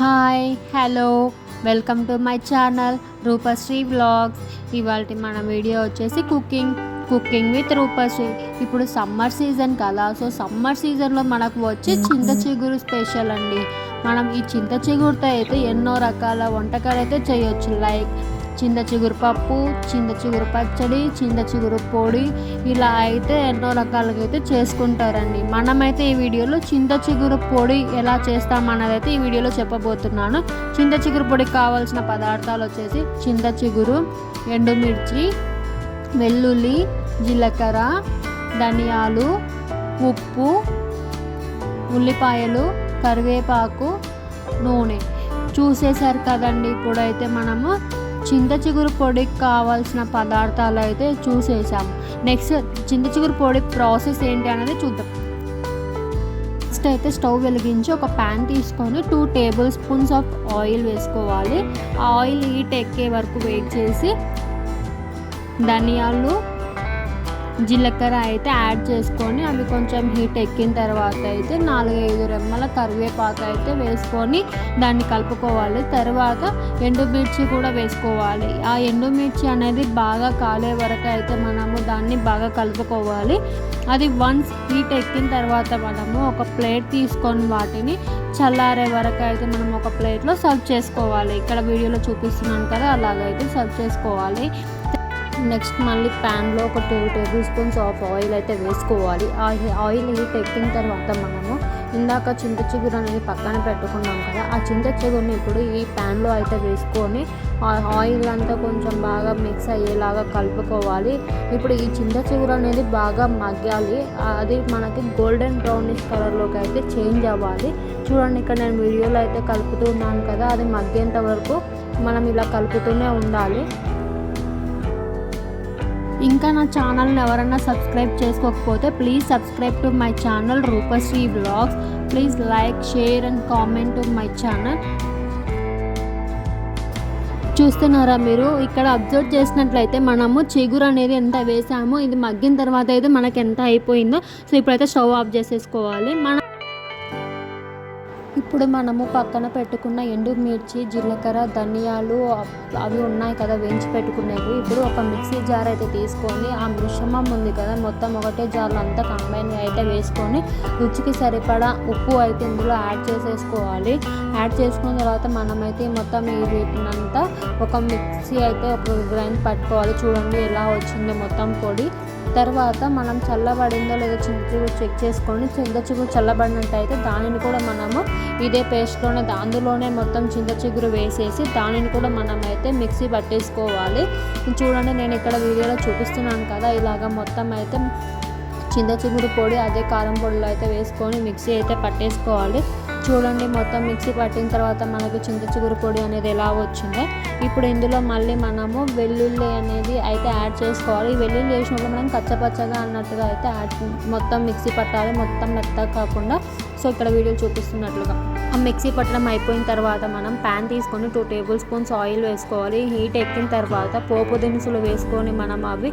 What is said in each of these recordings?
Hi hello welcome to my channel Roopasri blogs ఇవాళ మన video వచ్చేసి కుకింగ్ కుకింగ్ విత్ రూపశ్రీ ఇప్పుడు సమ్మర్ సీజన్ కదా సో సమ్మర్ సీజన్లో మనకు వచ్చే చింత చిగురు స్పెషల్ అండి మనం ఈ చింత చిగురుతో అయితే ఎన్నో రకాల వంటకాలు అయితే చేయొచ్చు లైక్ చింత చిగురు పప్పు చింత చిగురు పచ్చడి చింత చిగురు పొడి ఇలా అయితే ఎన్నో రకాలుగా అయితే చేసుకుంటారండి మనమైతే ఈ వీడియోలో చింత చిగురు పొడి ఎలా చేస్తామన్నదైతే ఈ వీడియోలో చెప్పబోతున్నాను చింత చిగురు పొడికి కావాల్సిన పదార్థాలు వచ్చేసి చింత చిగురు ఎండుమిర్చి వెల్లుల్లి జీలకర్ర ధనియాలు ఉప్పు ఉల్లిపాయలు కరివేపాకు నూనె చూసేసారు కదండి ఇప్పుడైతే మనము చింత చిగురు పొడికి కావాల్సిన పదార్థాలు అయితే చూసేసాం నెక్స్ట్ చింత చిగురు పొడి ప్రాసెస్ ఏంటి అనేది చూద్దాం నెక్స్ట్ అయితే స్టవ్ వెలిగించి ఒక ప్యాన్ తీసుకొని two table spoons of oil వేసుకోవాలి ఆయిల్ హీట్ ఎక్కే వరకు వెయిట్ చేసి ధనియాలు జీలకర్ర అయితే యాడ్ చేసుకొని అవి కొంచెం హీట్ ఎక్కిన తర్వాత అయితే నాలుగైదు రెమ్మల కరివేపాకు అయితే వేసుకొని దాన్ని కలుపుకోవాలి తర్వాత ఎండుమిర్చి కూడా వేసుకోవాలి ఆ ఎండుమిర్చి అనేది బాగా కాలే వరకు అయితే మనము దాన్ని బాగా కలుపుకోవాలి అది వన్స్ హీట్ ఎక్కిన తర్వాత మనము ఒక ప్లేట్ తీసుకొని వాటిని చల్లారే వరకు అయితే మనం ఒక ప్లేట్లో సర్వ్ చేసుకోవాలి ఇక్కడ వీడియోలో చూపిస్తున్నాను కదా అలాగైతే సర్వ్ చేసుకోవాలి నెక్స్ట్ మళ్ళీ ప్యాన్లో ఒక two table spoons of oil అయితే వేసుకోవాలి ఆ ఆయిల్ హీట్ ఎక్కిన తర్వాత మనము ఇందాక చింత చిగురు అనేది పక్కన పెట్టుకున్నాం కదా ఆ చింత చిగురుని ఇప్పుడు ఈ ప్యాన్లో అయితే వేసుకొని ఆయిల్ అంతా కొంచెం బాగా మిక్స్ అయ్యేలాగా కలుపుకోవాలి ఇప్పుడు ఈ చింత చిగురు అనేది బాగా మగ్గాలి అది మనకి గోల్డెన్ బ్రౌనిష్ కలర్లోకి అయితే చేంజ్ అవ్వాలి చూడండి ఇక్కడ నేను వీడియోలో అయితే కలుపుతున్నాను కదా అది మగ్గేంత వరకు మనం ఇలా కలుపుతూనే ఉండాలి ఇంకా నా ఛానల్ని ఎవరన్నా సబ్స్క్రైబ్ చేసుకోకపోతే please subscribe to my channel Roopasri blogs please like share and comment to my channel చూస్తున్నారా మీరు ఇక్కడ అబ్జర్వ్ చేసినట్లయితే మనము చిగురు అనేది ఎంత వేసామో ఇది మగ్గిన తర్వాత అయితే మనకు ఎంత అయిపోయిందో సో ఇప్పుడైతే స్టవ్ ఆఫ్ చేసేసుకోవాలి మన ఇప్పుడు మనము పక్కన పెట్టుకున్న ఎండుమిర్చి జీలకర్ర ధనియాలు అవి ఉన్నాయి కదా వేయించి పెట్టుకునేవి ఇప్పుడు ఒక మిక్సీ జార్ అయితే తీసుకొని ఆ మిశ్రమం ఉంది కదా మొత్తం ఒకటే జార్లో అంతా కంబైన్ అయితే వేసుకొని రుచికి సరిపడా ఉప్పు అయితే ఇందులో యాడ్ చేసేసుకోవాలి యాడ్ చేసుకున్న తర్వాత మనమైతే మొత్తం ఈ వీటినంతా ఒక మిక్సీ అయితే ఒక గ్రైండ్ పట్టుకోవాలి చూడండి ఎలా వచ్చిందో మొత్తం పొడి తర్వాత మనం చల్లబడిందో లేదో చింత చిగురు చెక్ చేసుకొని చింత చిగురు చల్లబడినట్టయితే దానిని కూడా మనము ఇదే పేస్ట్లోనే అందులోనే మొత్తం చింత చిగురు వేసేసి దానిని కూడా మనం అయితే మిక్సీ పట్టేసుకోవాలి చూడండి నేను ఇక్కడ వీడియోలో చూపిస్తున్నాను కదా ఇలాగ మొత్తం అయితే చింత చిగురు పొడి అదే కారం పొడిలో అయితే వేసుకొని మిక్సీ అయితే పట్టేసుకోవాలి చూడండి మొత్తం మిక్సీ పట్టిన తర్వాత మనకు చింత చిగురు పొడి అనేది ఎలా వచ్చిందో ఇప్పుడు ఇందులో మళ్ళీ మనము వెల్లుల్లి అనేది అయితే యాడ్ చేసుకోవాలి వెల్లుల్లి వేసినప్పుడు మనం కచ్చపచ్చగా అన్నట్టుగా అయితే యాడ్ మొత్తం మిక్సీ పట్టాలి మొత్తం మెత్తగా కాకుండా సో ఇక్కడ వీడియో చూపిస్తున్నట్లుగా ఆ మిక్సీ పట్టడం అయిపోయిన తర్వాత మనం ప్యాన్ తీసుకొని టూ టేబుల్ స్పూన్స్ ఆయిల్ వేసుకోవాలి హీట్ ఎక్కిన తర్వాత పోపు దినుసులు వేసుకొని మనం అవి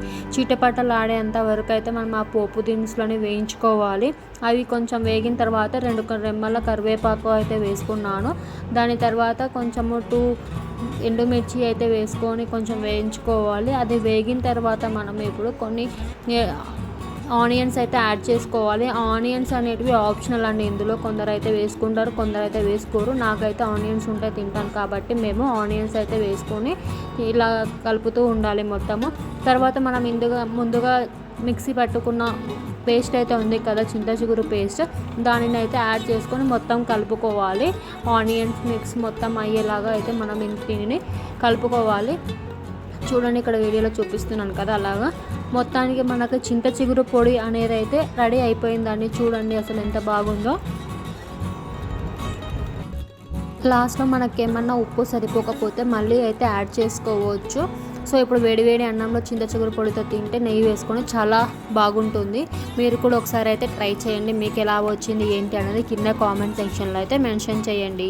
ఆడేంత వరకు అయితే మనం ఆ పోపు దినుసులని వేయించుకోవాలి అవి కొంచెం వేగిన తర్వాత రెండు రెమ్మల కరివేపాకు అయితే వేసుకున్నాను దాని తర్వాత కొంచెము టూ ఎండుమిర్చి అయితే వేసుకొని కొంచెం వేయించుకోవాలి అది వేగిన తర్వాత మనం ఇప్పుడు కొన్ని ఆనియన్స్ అయితే యాడ్ చేసుకోవాలి ఆనియన్స్ అనేటివి ఆప్షనల్ అండి ఇందులో కొందరు అయితే వేసుకుంటారు కొందరు అయితే వేసుకోరు నాకైతే ఆనియన్స్ ఉంటే తింటాను కాబట్టి మేము ఆనియన్స్ అయితే వేసుకొని ఇలా కలుపుతూ ఉండాలి మొత్తము తర్వాత మనం ఇందుగా ముందుగా మిక్సీ పట్టుకున్న పేస్ట్ అయితే ఉంది కదా చింతచిగురు పేస్ట్ దానిని అయితే యాడ్ చేసుకొని మొత్తం కలుపుకోవాలి ఆనియన్స్ మిక్స్ మొత్తం అయ్యేలాగా అయితే మనం దీనిని కలుపుకోవాలి చూడండి ఇక్కడ వీడియోలో చూపిస్తున్నాను కదా అలాగా మొత్తానికి మనకు చింత చిగురు పొడి అనేది అయితే రెడీ అయిపోయిందండి చూడండి అసలు ఎంత బాగుందో లాస్ట్లో మనకి ఏమన్నా ఉప్పు సరిపోకపోతే మళ్ళీ అయితే యాడ్ చేసుకోవచ్చు సో ఇప్పుడు వేడివేడి అన్నంలో చింత చిగురు పొడితో తింటే నెయ్యి వేసుకొని చాలా బాగుంటుంది మీరు కూడా ఒకసారి అయితే ట్రై చేయండి మీకు ఎలా వచ్చింది ఏంటి అనేది కింద కామెంట్ సెక్షన్లో అయితే మెన్షన్ చేయండి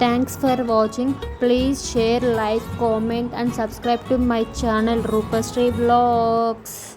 Thanks for watching. Please share, like, comment and subscribe to my channel Rupashree Vlogs.